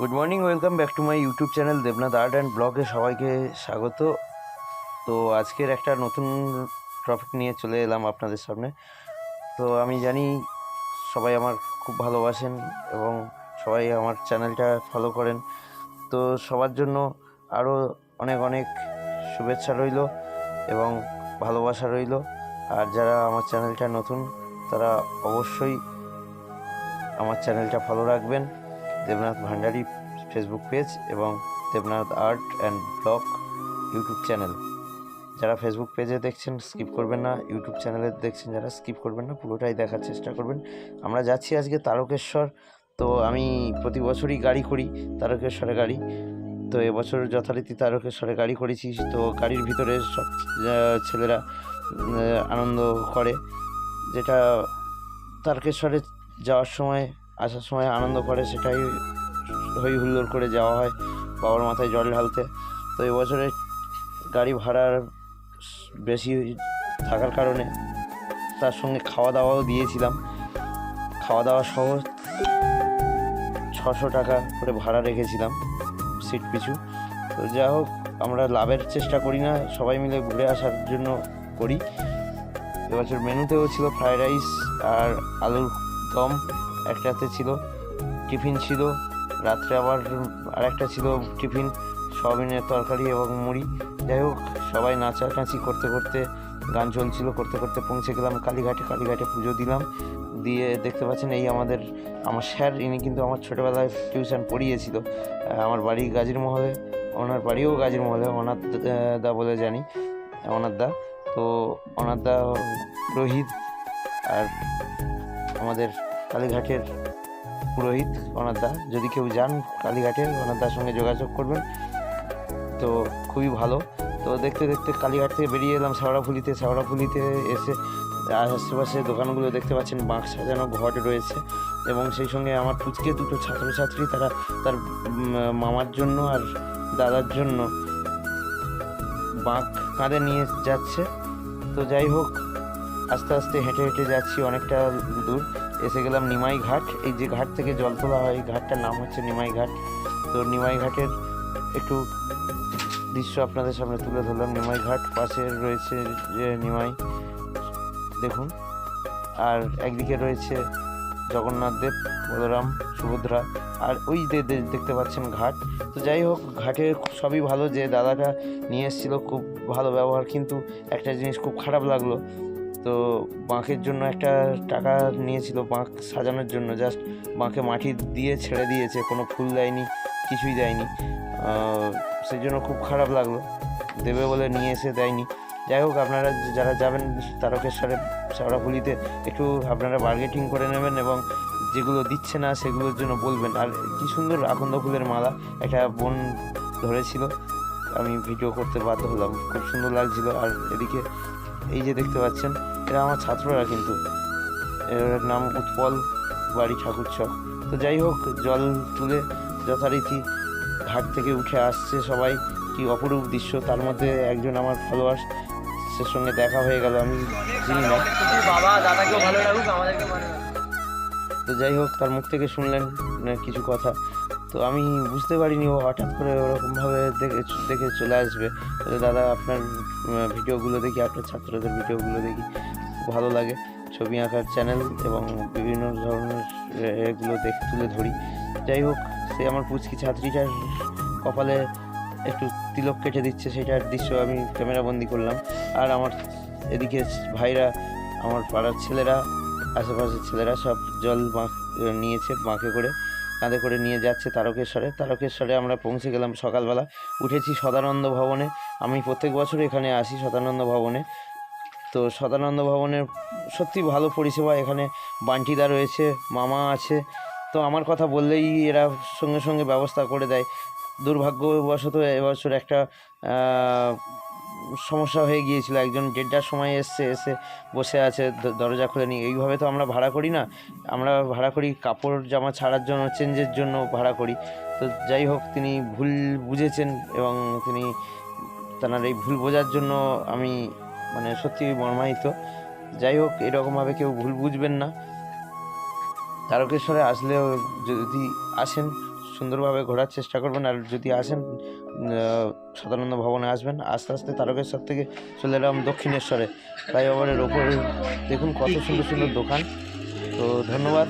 Good morning welcome back to my YouTube channel Debnath art and ব্লগে সবাইকে স্বাগত। তো আজকের একটা নতুন টপিক নিয়ে চলে এলাম আপনাদের সামনে। তো আমি জানি সবাই আমার খুব ভালোবাসেন এবং সবাই আমার চ্যানেলটা ফলো করেন। তো সবার জন্য আরও অনেক অনেক শুভেচ্ছা রইল এবং ভালোবাসা রইল। আর যারা আমার চ্যানেলটা নতুন, তারা অবশ্যই আমার চ্যানেলটা ফলো রাখবেন। দেবনাথ ভান্ডারী ফেসবুক পেজ এবং Debnath art and blog YouTube channel যারা ফেসবুক পেজে দেখছেন স্কিপ করবেন না। ইউটিউব চ্যানেলে দেখছেন, যারা স্কিপ করবেন না, পুরোটাই দেখার চেষ্টা করবেন। আমরা যাচ্ছি আজকে তারকেশ্বর। তো আমি প্রতি বছরই গাড়ি করি তারকেশ্বরে গাড়ি। তো এবছর যথারীতি তারকেশ্বরে গাড়ি করেছি। তো গাড়ির ভিতরে সব ছেলেরা আনন্দ করে। যেটা তারকেশ্বরে যাওয়ার সময় আসার সময় আনন্দ করে, সেটাই হই হুল্লোড় করে যাওয়া হয় বাবার মাথায় জল ঢালতে। তো এবছরে গাড়ি ভাড়ার বেশি থাকার কারণে তার সঙ্গে খাওয়া দাওয়াও দিয়েছিলাম। খাওয়া দাওয়া সহ ছশো টাকা করে ভাড়া রেখেছিলাম সিট পিছু। তো যা হোক, আমরা লাভের চেষ্টা করি না, সবাই মিলে ঘুরে আসার জন্য করি। এবছর মেনুতেও ছিল ফ্রায়েড রাইস আর আলুর দম। একটাতে ছিল, টিফিন ছিল, রাত্রে আবার আরেকটা ছিল টিফিন, সয়াবিনের তরকারি এবং মুড়ি। যাই হোক, সবাই নাচানাচি করতে করতে গান চলছিল, করতে করতে পৌঁছে গেলাম কালীঘাটে কালীঘাটে পুজো দিলাম। দিয়ে দেখতে পাচ্ছেন এই আমাদের, আমার স্যার, ইনি কিন্তু আমার ছোটোবেলায় টিউশন পড়িয়েছিল। আমার বাড়ি গাজীর মহলে, ওনার বাড়িও গাজীর মহলে অনাথ দা বলে জানি অনাথ দা। তো অনাথ দা রোহিত আর আমাদের কালীঘাটের পুরোহিত অনাথদা যদি কেউ যান কালীঘাটে অনাথদার সঙ্গে যোগাযোগ করবেন। তো খুবই ভালো। তো দেখতে দেখতে কালীঘাট থেকে বেরিয়ে এলাম শেওড়াফুলিতে। শেওড়াফুলিতে এসে আশেপাশে দোকানগুলো দেখতে পাচ্ছেন, বাঁক সাজানো ঘট রয়েছে এবং সেই সঙ্গে আমার পুচকে দুটো ছাত্রছাত্রী, তারা তার মামার জন্য আর দাদার জন্য বাঁক কাঁধে নিয়ে যাচ্ছে। তো যাই হোক আস্তে আস্তে হেঁটে হেঁটে যাচ্ছি অনেকটা দূর। এসে গেলাম নিমাই ঘাট। এই যে ঘাট থেকে জল তোলা হয়, এই ঘাটটার নাম হচ্ছে নিমাই ঘাট। তো নিমাই ঘাটের একটু দৃশ্য আপনাদের সামনে তুলে ধরলাম। নিমাই ঘাট পাশে রয়েছে যে নিমাই। দেখুন। আর একদিকে রয়েছে জগন্নাথ দেব, বলরাম, সুভদ্রা। আর ওই যে দেখতে পাচ্ছেন ঘাট। তো যাই হোক, ঘাটে সবই ভালো। যে দাদাটা নিয়ে এসেছিল, খুব ভালো ব্যবহার। কিন্তু একটা জিনিস খুব খারাপ লাগল। তো বাঁকের জন্য একটা টাকা নিয়েছিল বাঁক সাজানোর জন্য। জাস্ট বাঁকে মাটি দিয়ে ছেড়ে দিয়েছে, কোনো ফুল দেয়নি, কিছুই দেয়নি। সেই জন্য খুব খারাপ লাগল। দেবে বলে নিয়ে এসে দেয়নি। যাই হোক, আপনারা যারা যাবেন তারকেশ্বরে শেওড়াফুলিতে একটু আপনারা বার্গেটিং করে নেবেন এবং যেগুলো দিচ্ছে না সেগুলোর জন্য বলবেন। আর কি সুন্দর আকন্দ ফুলের মালা একটা বোন ধরেছিল। আমি ভিডিও করতে বাধ্য হলাম। খুব সুন্দর লাগছিল। আর এদিকে এই যে দেখতে পাচ্ছেন এরা আমার ছাত্ররা কিন্তু। এর নাম উৎপল বাড়ি ঠাকুরচক। তো যাই হোক জল তুলে যথারীতি ঘাট থেকে উঠে আসছে সবাই। কি অপরূপ দৃশ্য তার মধ্যে একজন আমার ফলোয়ার্স সে সঙ্গে দেখা হয়ে গেল আমি চিনি না। বাবা দাদাকেও ভালো লাগুক আমাদেরকে তো যাই হোক তার মুখ থেকে শুনলেন না কিছু কথা। তো আমি বুঝতে পারিনি ও হঠাৎ করে ওরকমভাবে দেখে দেখে চলে আসবে। তো দাদা আপনার ভিডিওগুলো দেখি, আপনার ছাত্রদের ভিডিওগুলো দেখি। ভালো লাগে ছবি আঁকার চ্যানেল এবং বিভিন্ন ধরনের এগুলো দেখ তুলে ধরি। যাই হোক, সে আমার পুচকি ছাত্রীটার কপালে একটু তিলক কেটে দিচ্ছে, সেটার দৃশ্য আমি ক্যামেরা বন্দি করলাম। আর আমার এদিকে ভাইরা, আমার পাড়ার ছেলেরা, আশেপাশের ছেলেরা সব জল বাঁক নিয়েছে, বাঁকে করে। কাঁধে করে নিয়ে যাচ্ছে তারকেশ্বরে। তারকেশ্বরে আমরা পৌঁছে গেলাম সকালবেলা। উঠেছি সদানন্দ ভবনে। আমি প্রত্যেক বছর এখানে আসি সদানন্দ ভবনে। তো সদানন্দ ভবনের সত্যি ভালো পরিষেবা। এখানে বান্টিদা রয়েছে, মামা আছে। তো আমার কথা বললেই এরা সঙ্গে সঙ্গে ব্যবস্থা করে দেয়। দুর্ভাগ্যবশত এবছর একটা সমস্যা হয়ে গিয়েছিল। একজন দেড়টার সময় এসছে, এসে বসে আছে দরজা খুলেনি এইভাবে তো আমরা ভাড়া করি না। আমরা ভাড়া করি কাপড়, জামা ছাড়ার জন্য, চেঞ্জের জন্য ভাড়া করি। তো যাই হোক, তিনি ভুল বুঝেছেন এবং তিনি তার এই ভুল বোঝার জন্য আমি মানে সত্যি মর্মাহিত। যাই হোক, এরকমভাবে কেউ ভুল বুঝবেন না। তারকেশ্বরে আসলেও যদি আসেন, সুন্দরভাবে ঘোরার চেষ্টা করবেন। আর যদি আসেন সদানন্দ ভবনে আসবেন। আস্তে আস্তে তারকেশ্বর থেকে চলে এলাম দক্ষিণেশ্বরে। ফ্লাইওভারের ওপরে। দেখুন কত সুন্দর সুন্দর দোকান। তো ধন্যবাদ।